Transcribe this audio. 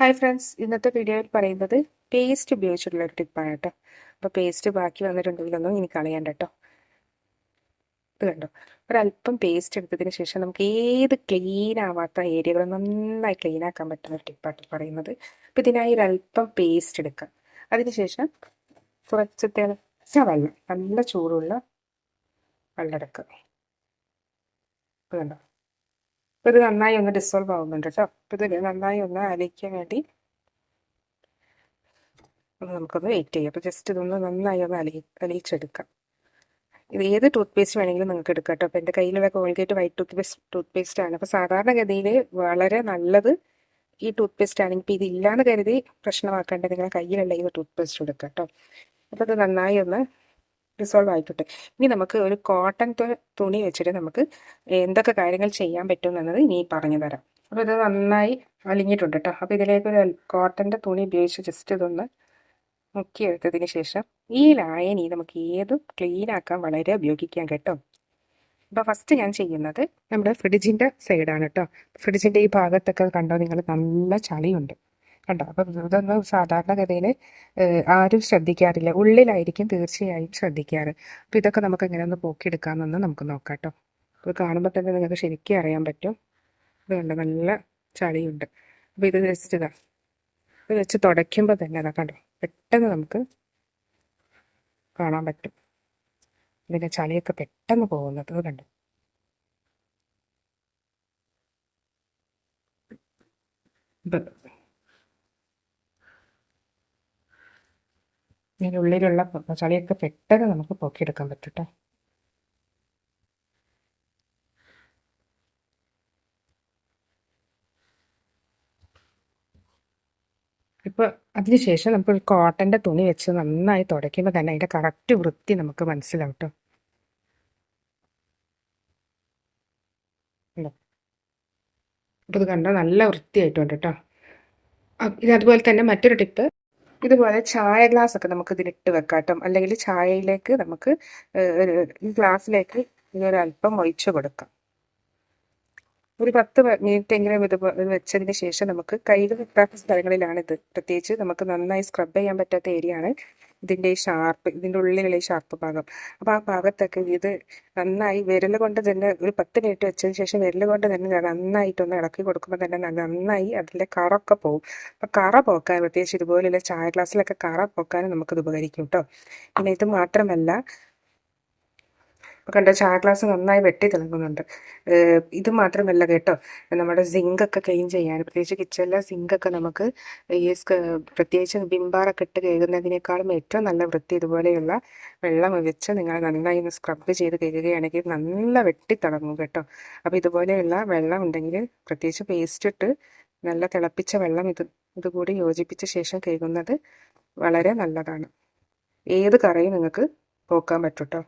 Hi friends ഇന്നത്തെ വീഡിയോയിൽ പറയുന്നത് പേസ്റ്റ് ഉപയോഗിച്ചിട്ടുള്ള ഒരു ടിപ്പാണ് കേട്ടോ അപ്പോൾ പേസ്റ്റ് ബാക്കി വന്നിട്ടുണ്ടെങ്കിലൊന്നും ഇനി കളയണ്ട കേട്ടോ ഇത് കണ്ടോ? ഒരല്പം പേസ്റ്റ് എടുത്തതിന് ശേഷം നമുക്ക് ഏത് ക്ലീൻ ആവാത്ത ഏരിയകൾ നന്നായി ക്ലീൻ ആക്കാൻ പറ്റുന്ന ഒരു ടിപ്പാണ് പറയുന്നത്. അപ്പോൾ ഇതിനായി ഒരല്പം പേസ്റ്റ് എടുക്കാം അതിനുശേഷം കുറച്ച് തിളച്ച വെള്ളം നല്ല ചൂടുള്ള വെള്ളം എടുക്കുക. ഇത് കണ്ടോ? അപ്പോൾ ഇത് നന്നായി ഒന്ന് ഡിസോൾവ് ആവുന്നുണ്ട് കേട്ടോ അപ്പോൾ ഇത് നന്നായി ഒന്ന് അലിക്കാൻ വേണ്ടി നമുക്കൊന്ന് വെയിറ്റ് ചെയ്യാം. അപ്പോൾ ജസ്റ്റ് ഇതൊന്ന് നന്നായി ഒന്ന് അലി അലിയിച്ചെടുക്കാം. ഇത് ഏത് ടൂത്ത് പേസ്റ്റ് വേണമെങ്കിലും നിങ്ങൾക്ക് എടുക്കാം കേട്ടോ അപ്പോൾ എന്റെ കയ്യിലുള്ള Colgate white toothpaste toothpaste ആണ്. അപ്പോൾ സാധാരണഗതിയിൽ വളരെ നല്ലത് ഈ ടൂത്ത് പേസ്റ്റ് ആണെങ്കിൽ ഇപ്പോൾ ഇതില്ലാന്ന് കരുതി പ്രശ്നമാക്കേണ്ടത് നിങ്ങളുടെ കയ്യിലുള്ള ഈ ടൂത്ത് പേസ്റ്റ് എടുക്കാം കേട്ടോ അപ്പോൾ അത് നന്നായി ഒന്ന് റിസോൾവ് ആയിട്ടുണ്ട് ഇനി നമുക്ക് ഒരു കോട്ടൺ തുണി വെച്ചിട്ട് നമുക്ക് എന്തൊക്കെ കാര്യങ്ങൾ ചെയ്യാൻ പറ്റും എന്നത് ഇനി പറഞ്ഞു തരാം. അപ്പോൾ ഇത് നന്നായി അലിഞ്ഞിട്ടുണ്ട് കേട്ടോ അപ്പോൾ ഇതിലേക്ക് ഒരു കോട്ടന്റെ തുണി ഉപയോഗിച്ച് ജസ്റ്റ് ഇതൊന്ന് മുക്കിയെടുത്തതിന് ശേഷം ഈ ലായനി നമുക്ക് ഏതും ക്ലീൻ ആക്കാൻ വളരെ ഉപയോഗിക്കാം കേട്ടോ. അപ്പോൾ ഫസ്റ്റ് ഞാൻ ചെയ്യുന്നത് നമ്മുടെ ഫ്രിഡ്ജിന്റെ സൈഡാണ് കേട്ടോ ഫ്രിഡ്ജിന്റെ ഈ ഭാഗത്തൊക്കെ കണ്ടോ നിങ്ങൾ നല്ല ചളിയുണ്ട്. കണ്ടോ? അപ്പം ഇതൊന്നും സാധാരണഗതിയിൽ ആരും ശ്രദ്ധിക്കാറില്ല. ഉള്ളിലായിരിക്കും തീർച്ചയായും ശ്രദ്ധിക്കാറ്. അപ്പം ഇതൊക്കെ നമുക്ക് എങ്ങനെ ഒന്ന് പോക്കിയെടുക്കാമെന്നൊന്ന് നമുക്ക് നോക്കാം കേട്ടോ. ഇത് കാണുമ്പോൾ തന്നെ നിങ്ങൾക്ക് ശരിക്കും അറിയാൻ പറ്റും. ഇത് നല്ല ചളിയുണ്ട്. അപ്പം ഇത് ജസ്റ്റ് ഇതാ. ഇത് വെച്ച് തുടയ്ക്കുമ്പോൾ തന്നെ അതാ കണ്ടോ പെട്ടെന്ന് നമുക്ക് കാണാൻ പറ്റും. ഇതിന്റെ ചളിയൊക്കെ പെട്ടെന്ന് പോകുന്നത് കണ്ടു? ഇതിന്റെ ഉള്ളിലുള്ള ചളിയൊക്കെ പെട്ടെന്ന് നമുക്ക് പൊക്കിയെടുക്കാൻ പറ്റും കേട്ടോ ഇപ്പോൾ അതിനുശേഷം നമുക്ക് ഒരു കോട്ടന്റെ തുണി വെച്ച് നന്നായി തുടയ്ക്കുമ്പോൾ തന്നെ അതിന്റെ കറക്റ്റ് വൃത്തി നമുക്ക് മനസ്സിലാവും കേട്ടോ ഇത് കണ്ടോ നല്ല വൃത്തിയായിട്ടുണ്ട് കേട്ടോ ഇത് അതുപോലെ തന്നെ മറ്റൊരു ടിപ്പ്. ഇതുപോലെ ചായ ഗ്ലാസ് ഒക്കെ നമുക്ക് ഇതിലിട്ട് വെക്കാട്ടോ. അല്ലെങ്കിൽ ചായയിലേക്ക് നമുക്ക് ഗ്ലാസ്സിലേക്ക് ഇതൊരല്പം ഒഴിച്ചു കൊടുക്കാം. ഒരു പത്ത് മിനിറ്റ് എങ്കിലും ഇത് വെച്ചതിന് ശേഷം നമുക്ക് കൈകൾ വെക്കാത്ത ഇത് പ്രത്യേകിച്ച് നമുക്ക് നന്നായി സ്ക്രബ് ചെയ്യാൻ പറ്റാത്ത ഏരിയ ആണ്. ഇതിന്റെ ഈ ഷാർപ്പ് ഇതിന്റെ ഉള്ളിലുള്ള ഈ ഷാർപ്പ് ഭാഗം. അപ്പോൾ ആ ഭാഗത്തൊക്കെ ഇത് നന്നായി വിരൽ കൊണ്ട് തന്നെ ഒരു പത്ത് മിനിറ്റ് വെച്ചതിന് ശേഷം വിരൽ കൊണ്ട് തന്നെ നന്നായിട്ടൊന്ന് ഇളക്കി കൊടുക്കുമ്പോൾ തന്നെ നന്നായി അതിന്റെ കറൊക്കെ പോകും അപ്പോൾ കറ പോക്കാൻ പ്രത്യേകിച്ച് ഇതുപോലെയുള്ള ചായ ഗ്ലാസ്സിലൊക്കെ കറ പോക്കാനും നമുക്കിത് ഉപകരിക്കും കേട്ടോ പിന്നെ ഇത് മാത്രമല്ല കണ്ട ചായ ഗ്ലാസ് നന്നായി വെട്ടി തിളങ്ങുന്നുണ്ട്. ഇത് മാത്രമല്ല കേട്ടോ നമ്മുടെ സിങ്കൊക്കെ ക്ലീൻ ചെയ്യാൻ പ്രത്യേകിച്ച് കിച്ചണിലെ സിങ്കൊക്കെ നമുക്ക് ഈ പ്രത്യേകിച്ച് ബിംബാറൊക്കെ ഇട്ട് കഴുകുന്നതിനേക്കാളും ഏറ്റവും നല്ല വൃത്തി ഇതുപോലെയുള്ള വെള്ളം ഒഴിച്ച് നിങ്ങൾ നന്നായി ഒന്ന് സ്ക്രബ് ചെയ്ത് കഴുകുകയാണെങ്കിൽ നല്ല വെട്ടി തിളങ്ങും കേട്ടോ. അപ്പോൾ ഇതുപോലെയുള്ള വെള്ളം ഉണ്ടെങ്കിൽ പ്രത്യേകിച്ച് പേസ്റ്റ് ഇട്ട് നല്ല തിളപ്പിച്ച വെള്ളം ഇത് ഇതുകൂടി യോജിപ്പിച്ച ശേഷം കഴുകുന്നത് വളരെ നല്ലതാണ്. ഏത് കറിയും നിങ്ങൾക്ക് പോക്കാൻ പറ്റൂട്ടോ